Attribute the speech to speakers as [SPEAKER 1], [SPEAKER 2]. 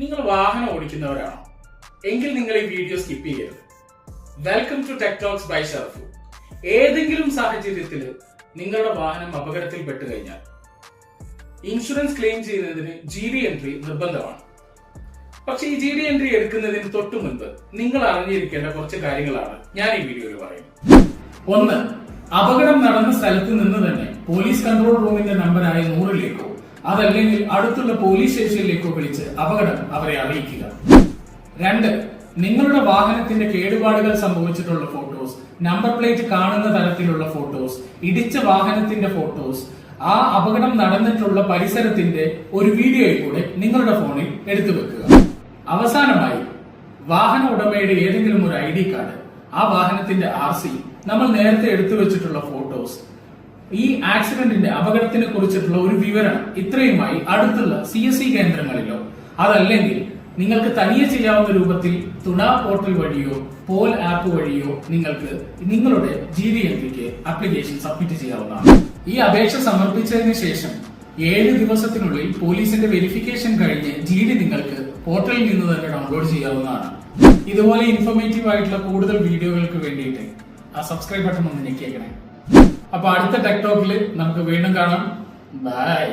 [SPEAKER 1] നിങ്ങൾ വാഹനം ഓടിക്കുന്നവരാണോ? എങ്കിൽ നിങ്ങൾ ഈ വീഡിയോ സ്കിപ്പ് ചെയ്യരുത്. Welcome to TechTalks by Sharfu ഏതെങ്കിലും സാഹചര്യത്തിൽ നിങ്ങളുടെ വാഹനം അപകടത്തിൽ പെട്ടു കഴിഞ്ഞാൽ ഇൻഷുറൻസ് ക്ലെയിം ചെയ്യുന്നതിന് ജി ഡി എൻട്രി നിർബന്ധമാണ്. പക്ഷെ ഈ ജി ഡി എൻട്രി എടുക്കുന്നതിന് തൊട്ടു മുൻപ് നിങ്ങൾ അറിഞ്ഞിരിക്കേണ്ട കുറച്ച് കാര്യങ്ങളാണ് ഞാൻ ഈ വീഡിയോയിൽ പറയുന്നത്. ഒന്ന് അപകടം നടന്ന സ്ഥലത്ത് നിന്ന് തന്നെ പോലീസ് കൺട്രോൾ റൂമിന്റെ നമ്പറായ നൂറിലേക്കോ അതല്ലെങ്കിൽ അടുത്തുള്ള പോലീസ് സ്റ്റേഷനിലേക്കോ വിളിച്ച് അപകടം അവരെ അറിയിക്കുക. രണ്ട് നിങ്ങളുടെ വാഹനത്തിന്റെ കേടുപാടുകൾ സംഭവിച്ചിട്ടുള്ള ഫോട്ടോസ് നമ്പർ പ്ലേറ്റ് കാണുന്ന തരത്തിലുള്ള ഫോട്ടോസ് ഇടിച്ച വാഹനത്തിന്റെ ഫോട്ടോസ് ആ അപകടം നടന്നിട്ടുള്ള പരിസരത്തിന്റെ ഒരു വീഡിയോയിൽ കൂടെ നിങ്ങളുടെ ഫോണിൽ എടുത്തു വെക്കുക. അവസാനമായി വാഹന ഉടമയുടെ ഏതെങ്കിലും ഒരു ഐ ഡി കാർഡ് ആ വാഹനത്തിന്റെ ആർ സി നമ്മൾ നേരത്തെ എടുത്തു വെച്ചിട്ടുള്ള ഫോട്ടോസ് ഈ ആക്സിഡന്റിന്റെ അപകടത്തിനെ കുറിച്ചിട്ടുള്ള ഒരു വിവരണം ഇത്രയുമായി അടുത്തുള്ള സി എസ് സി കേന്ദ്രങ്ങളിലോ. അതല്ലെങ്കിൽ നിങ്ങൾക്ക് തനിയെ ചെയ്യാവുന്ന രൂപത്തിൽ തുണ പോർട്ടൽ വഴിയോ പോൽ ആപ്പ് വഴിയോ നിങ്ങൾക്ക് നിങ്ങളുടെ G D pick application submit ചെയ്യാവുന്നതാണ്. ഈ അപേക്ഷ സമർപ്പിച്ചതിന് ശേഷം ഏഴ് ദിവസത്തിനുള്ളിൽ പോലീസിന്റെ വെരിഫിക്കേഷൻ കഴിഞ്ഞ് ജി ഡി നിങ്ങൾക്ക് പോർട്ടലിൽ നിന്ന് തന്നെ ഡൗൺലോഡ് ചെയ്യാവുന്നതാണ്. ഇതുപോലെ ഇൻഫോർമേറ്റീവ് ആയിട്ടുള്ള കൂടുതൽ വീഡിയോകൾക്ക് വേണ്ടിയിട്ട് ആ സബ്സ്ക്രൈബ് ബട്ടൺ ഒന്ന് ഞെക്കിയേക്കണേ. അപ്പൊ അടുത്ത ടെക്ടോക്കിൽ നമുക്ക് വീണ്ടും കാണാം. ബൈ